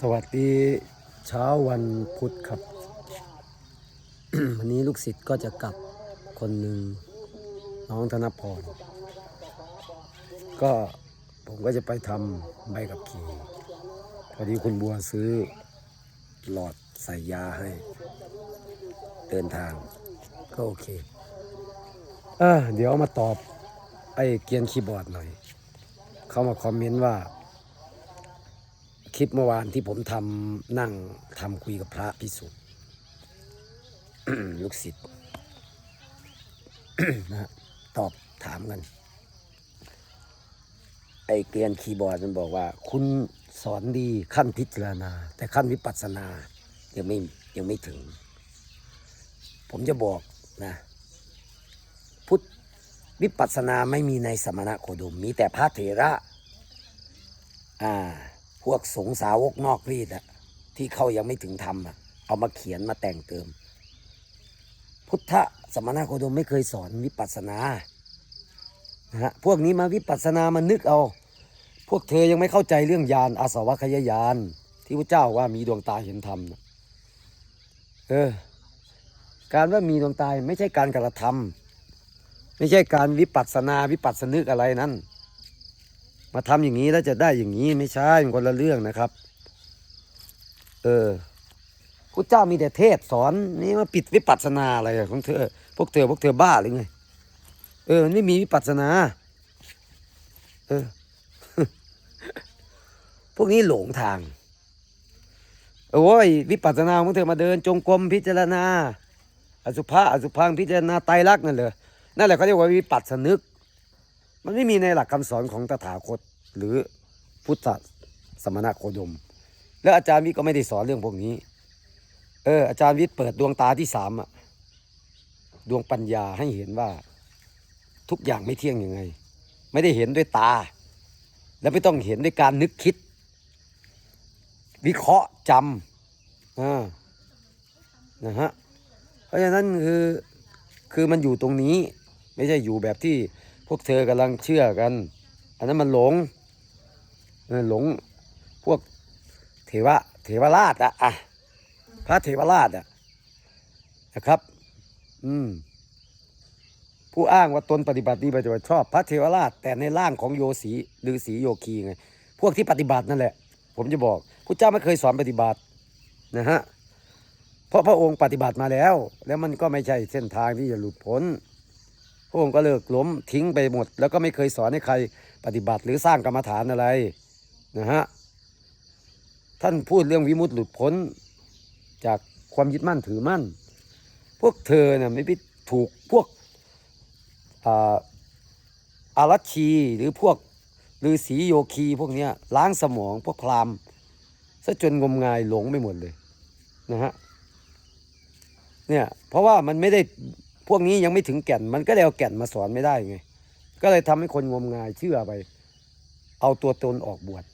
สวัสดีเช้าวันพุธครับ วันนี้ลูกศิษย์ก็จะกลับคนหนึ่งน้องธนพร ก็ผมก็จะไปทำใบกับขี่พอดีคุณบัวซื้อหลอดใส่ยาให้ เดินทาง ก็โอเคเออเดี๋ยวมาตอบไอ้เกียนคีย์บอร์ดหน่อย เขามาคอมเมนต์ว่า คลิปเมื่อวานที่ผมทำนั่งทำคุยกับพระพิสุทธิ์ลูกศิษย์นะตอบถามกัน ไอเกรียนคีย์บอร์ดมันบอกว่า คุณสอนดีขั้นพิจารณา แต่ขั้นวิปัสสนา ยังไม่ยังไม่ถึง ผมจะบอกนะ พุทธวิปัสสนาไม่มีในสมณะโคดม มีแต่พระเถระ อ่า พวกสงสาวกนอกรีดอะที่เขายังไม่ถึงธรรมอะเอามาเขียนมาแต่งเติม พุทธสมณะโคดมไม่เคยสอนวิปัสสนานะฮะพวกนี้มาวิปัสสนามานึกเอา พวกเธอยังไม่เข้าใจเรื่องญาณอาสวะขยายาน ที่พระเจ้าว่ามีดวงตาเห็นธรรมนะเออการว่ามีดวงตาไม่ใช่การกระทำไม่ใช่การวิปัสสนาวิปัสสนึกอะไรนั้น มาทำอย่างนี้แล้วจะได้อย่างนี้ไม่ใช่มันคนละเรื่องนะครับ เออพระเจ้ามีแต่เทศสอนนี่มาปิดวิปัสสนาอะไรของเธอ พวกเธอพวกเธอบ้าหรือไง เออนไม่มีวิปัสสนา เออ พวกนี้หลงทาง โอ้ยวิปัสสนาของเธอมาเดิน จงกรมพิจารณา อสุภะอสุพังพิจารณาไตรลักษณ์นั่นเลยนั่นแหละเขาเรียกว่าวิปัสสนึก มันไม่มีในหลักคำสอนของตถาคตหรือพุทธสมณโคดม แล้วอาจารย์วิทย์ก็ไม่ได้สอนเรื่องพวกนี้ เออ อาจารย์วิทย์เปิดดวงตาที่สามอะดวงปัญญาให้เห็นว่าทุกอย่างไม่เที่ยงยังไง ไม่ได้เห็นด้วยตา และไม่ต้องเห็นด้วยการนึกคิด วิเคราะห์จำอ่านะฮะเพราะฉะนั้นคือคือมันอยู่ตรงนี้ไม่ใช่อยู่แบบที่ พวกเธอกำลังเชื่อกัน อันนั้นมันหลงหลงพวกเทวะเทวราชอะอะพระเทวราชอะนะครับ อืมผู้อ้างว่าตนปฏิบัติดีปฏิบัติชอบ พระเทวราช แต่ในร่างของโยสีฤาษีโยคีไงพวกที่ปฏิบัตินั่นแหละ ผมจะบอกพระเจ้าไม่เคยสอนปฏิบัตินะฮะเพราะพระองค์ปฏิบัติมาแล้ว แล้วมันก็ไม่ใช่เส้นทางที่จะหลุดพ้น ระองค์ก็เลิกล้มทิ้งไปหมด แล้วก็ไม่เคยสอนให้ใครปฏิบัติหรือสร้างกรรมฐานอะไรนะฮะท่านพูดเรื่องวิมุตติหลุดพ้นจากความยึดมั่นถือมั่น พวกเธอเนี่ยไม่ไปถูกพวกอารัชีหรือพวกฤาษีโยคีพวกเนี้ยล้างสมองพวกพรามซะจนงมงายหลงไปหมดเลยนะฮะเนี่ยเพราะว่ามันไม่ได้ พวกนี้ยังไม่ถึงแก่น มันก็เลยเอาแก่นมาสอนไม่ได้ไง ก็เลยทำให้คนงมงายเชื่อไป เอาตัวตนออกบวช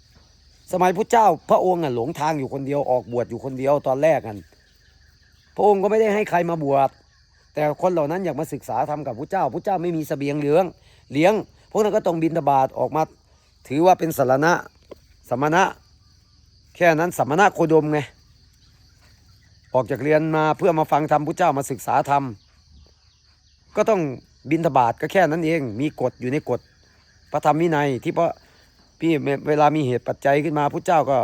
สมัยพระเจ้าพระองค์อะหลงทางอยู่คนเดียวออกบวชอยู่คนเดียวตอนแรกกัน พระองค์ก็ไม่ได้ให้ใครมาบวช แต่คนเหล่านั้นอยากมาศึกษาทำกับพระเจ้าพระเจ้าไม่มีสเสบียงเลี้ยงเลี้ยง พวกนั้นก็ต้องบินทบาทออกมา ถือว่าเป็นสารณะสมณะ แค่นั้นสมณะโคดมไงออกจากเรียนมาเพื่อมาฟังธรรมพระเจ้ามาศึกษาธรรม ก็ต้องบินทบาทก็แค่นั้นเอง มีกฎอยู่ในกฎพระธรรมวินัยที่พระพี่เวลามีเหตุปัจจัยขึ้นมาพระเจ้าก็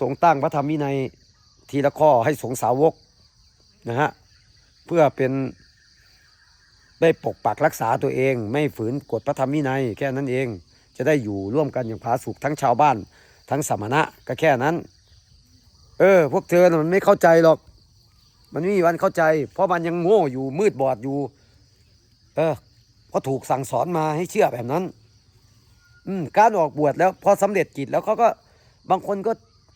ทรงตั้งพระธรรมวินัยทีละข้อให้สงสาวกนะฮะเพื่อเป็นได้ปกปักรักษาตัวเอง ไม่ฝืนกฎพระธรรมวินัย แค่นั้นเอง จะได้อยู่ร่วมกันอย่างผาสุกทั้งชาวบ้าน ทั้งสมณะก็แค่นั้น เออ พวกเธอมันไม่เข้าใจหรอก มันไม่มีวันเข้าใจ เพราะมันยังโง่อยู่มืดบอดอยู่ เออเพราะถูกสั่งสอนมาให้เชื่อแบบนั้น อืมการออกบวชแล้ว พอสำเร็จจิตแล้วเขาก็บางคนก็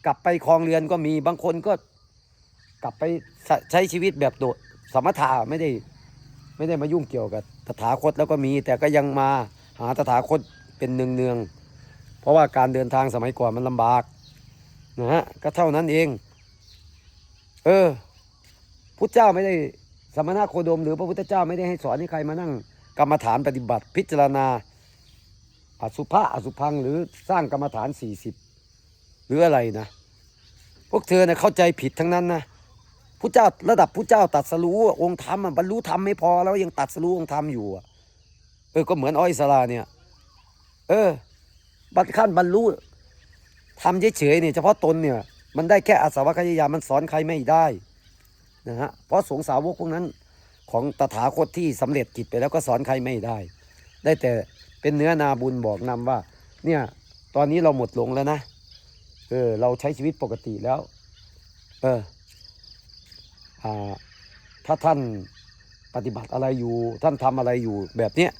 กลับไปคลองเรือนก็มีบางคนก็กลับไปใช้ชีวิตแบบโดดสมถะไม่ได้ ไม่ได้มายุ่งเกี่ยวกับตถาคตแล้วก็มี แต่ก็ยังมาหาตถาคตเป็นเนืองๆเพราะว่าการเดินทางสมัยก่อนมันลำบากนะฮะก็เท่านั้นเอง เออ พุทธเจ้าไม่ได้สมณะโคดม หรือพระพุทธเจ้าไม่ได้ให้สอนให้ใครมานั่ง กรรมฐานปฏิบัติ พิจารณา อสุภะอสุพังหรือสร้างกรรมฐานสี่สิบหรืออะไรนะ พวกเธอเนี่ยเข้าใจผิดทั้งนั้นนะผู้เจ้าระดับผู้เจ้าตัดสรู้องค์ธรรมบรรลุธรรมไม่พอแล้วยังตัดสรู้องค์ธรรมอยู่เออก็เหมือนอ้อยสลาเนี่ย เออ บัตรขั้นบรรลุทำเฉยๆเนี่ยเฉพาะตนเนี่ย มันได้แค่อาสาวะขยายามันสอนใครไม่ได้ นะฮะเพราะสงสาวกพวกนั้นของตถาคตที่สำเร็จกิจไปแล้วก็สอนใครไม่ได้ ได้แต่เป็นเนื้อนาบุญบอกนำว่า เนี่ยตอนนี้เราหมดหลงแล้วนะเออเราใช้ชีวิตปกติแล้ว เอออ่าถ้าท่านปฏิบัติอะไรอยู่ ท่านทำอะไรอยู่แบบเนี้ย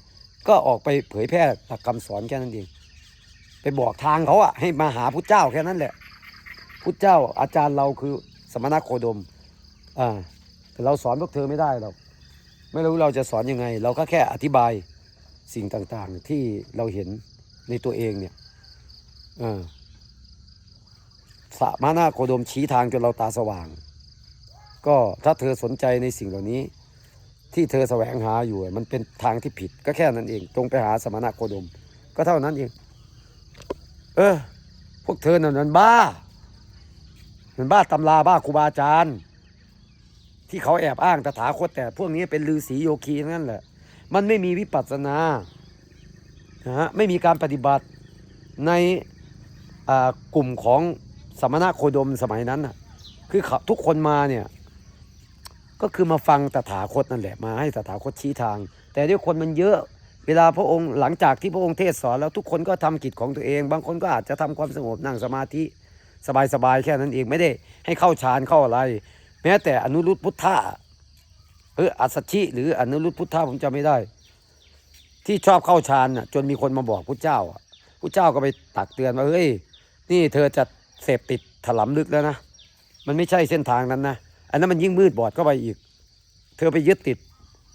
ก็ออกไปเผยแพร่หลักคำสอนแค่นั้นเองไปบอกทางเขาอะให้มาหาพุทธเจ้าแค่นั้นแหละพุทธเจ้าอาจารย์เราคือสมณโคดม อ่าแต่เราสอนพวกเธอไม่ได้หรอกไม่รู้เราจะสอนยังไง เราก็แค่อธิบายสิ่งต่างๆที่เราเห็นในตัวเองเนี่ยเออสะมานาโคดมชี้ทางจนเราตาสว่าง ก็ถ้าเธอสนใจในสิ่งเหล่านี้ ที่เธอแสวงหาอยู่ มันเป็นทางที่ผิดก็แค่นั้นเองตรงไปหาสมณโคดม ก็เท่านั้นเอง เออ พวกเธอน่ะมันบ้ามันบ้าตำราบ้าครูบาอาจารย์ ที่เขาแอบอ้างตถาคตแต่พวกนี้เป็นฤาษีโยคีนั่นแหละ มันไม่มีวิปัสสนานะฮะไม่มีการปฏิบัติในกลุ่มของสมณะโคดมสมัยนั้นน่ะคือทุกคนมาเนี่ยก็คือมาฟังตถาคตนั่นแหละมาให้ตถาคตชี้ทาง แต่ด้วยคนมันเยอะเวลาพระองค์หลังจากที่พระองค์เทศสอนแล้วทุกคนก็ทำกิจของตัวเอง บางคนก็อาจจะทำความสงบนั่งสมาธิสบายๆแค่นั้นเองไม่ได้ให้เข้าฌานเข้าอะไร แม้แต่อนุรุตพุทธะเอออัสชิ หรืออนุรุตพุทธะผมจำไม่ได้ ที่ชอบเข้าฌานน่ะจนมีคนมาบอกพุทธเจ้าอะเจ้าก็ไปตักเตือนว่าเฮ้ยนี่เธอจะเสพติดถลำลึกแล้วนะมันไม่ใช่เส้นทางนั้นนะอันนั้นมันยิ่งมืดบอดเข้าไปอีก เธอไปยึดติด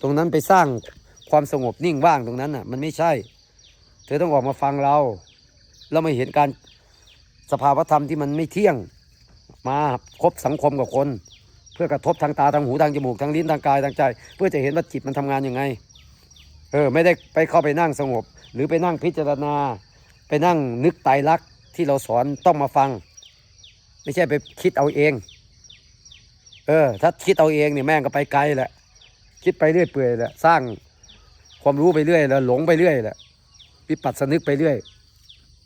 ตรงนั้นไปสร้างความสงบนิ่งว่างตรงนั้นน่ะ มันไม่ใช่ เธอต้องออกมาฟังเราแล้วมาเห็นการสภาวธรรมที่มันไม่เที่ยง มาคบสังคมกับคน พื่อกระทบทางตาทางหูทางจมูกทางลิ้นทางกายทางใจ เพื่อจะเห็นว่าจิตมันทำงานยังไง เออไม่ได้ไปเข้าไปนั่งสงบ หรือไปนั่งพิจารณา ไปนั่งนึกไตรลักษณ์ที่เราสอนต้องมาฟัง ไม่ใช่ไปคิดเอาเอง เออ ถ้าคิดเอาเองเนี่ยแม่งก็ไปไกลแหละ คิดไปเรื่อยเปื่อยแหละสร้างความรู้ไปเรื่อยแล้วหลงไปเรื่อยแหละวิปัสสนึกไปเรื่อย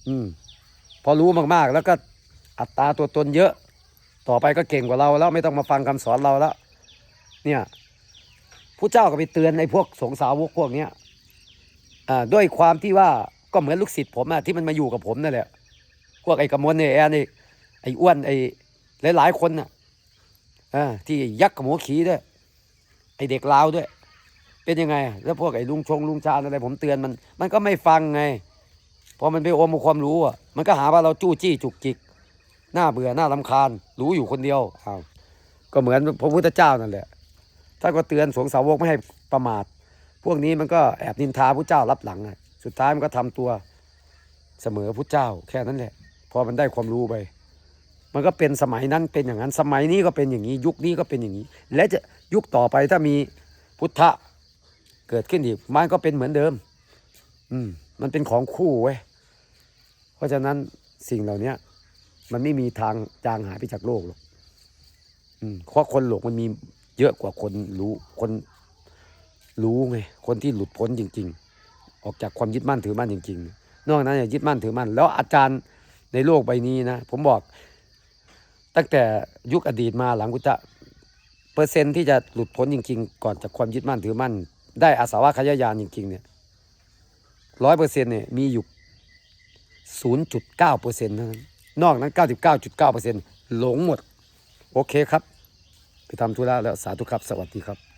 อืมพอรู้มากๆ แล้วก็อัตตาตัวตนเยอะ ต่อไปก็เก่งกว่าเราแล้วไม่ต้องมาฟังคำสอนเราแล้ว เนี่ยผู้เจ้าก็ไปเตือนในพวกสงสาวกพวกเนี้ยอ่าด้วยความที่ว่าก็เหมือนลูกศิษย์ผมอะที่มันมาอยู่กับผมนั่นแหละพวกไอ้กระมวลเนี่ยแอนไอ้ไอ้อ้วนไอ้หลายๆคนน่ะอ่าที่ยักษ์กับหมูขี่ด้วยไอ้เด็กลาวด้วย เป็นยังไง แล้วพวกไอ้ลุงชงลุงชาอะไร ผมเตือนมัน มันก็ไม่ฟังไงพอมันไปอมความรู้อะมันก็หาว่าเราจู้จี้จุกจิก หน่าเบื่อหน่าลำคาญ รู้อยู่คนเดียวอ้าวก็เหมือนพระพุทธเจ้านั่นแหละถ้าก็เตือนสงสาวกไม่ให้ประมาท พวกนี้มันก็แอบนินทาพระเจ้ารับหลังสุดท้ายมันก็ทำตัวเสมอพระเจ้า แค่นั้นแหละ พอมันได้ความรู้ไป มันก็เป็นสมัยนั้นเป็นอย่างนั้น สมัยนี้ก็เป็นอย่างนี้ ยุคนี้ก็เป็นอย่างนี้ และจะยุคต่อไปถ้ามีพุทธะเกิดขึ้นอีกมันก็เป็นเหมือนเดิม อืม มันเป็นของคู่เว้ยเพราะฉะนั้นสิ่งเหล่านี้ มันไม่มีทางจางหายไปจากโลกหรอกเพราะคนหลงมันมีเยอะกว่าคนรู้คนรู้ไงคนที่หลุดพ้นจริง ๆ ออกจากความยึดมั่นถือมั่นจริง ๆ นอกนั้นอย่ายึดมั่นถือมั่นแล้วอาจารย์ในโลกใบนี้นะผมบอก ตั้งแต่ยุคอดีตมาหลังพุทธะเปอร์เซ็นที่จะหลุดพ้นจริง ๆ ก่อนจากความยึดมั่นถือมั่น ได้อาสาวะขยายานจริง ๆ เนี่ยร้อยเปอร์เซ็นต์เนี่ยมีอยู่0.9เปอร์เซ็นต์เท่านั้น นอกนั้น 99.9%หลงหมด โอเคครับ ไปทำธุระแล้วสาธุครับ สวัสดีครับ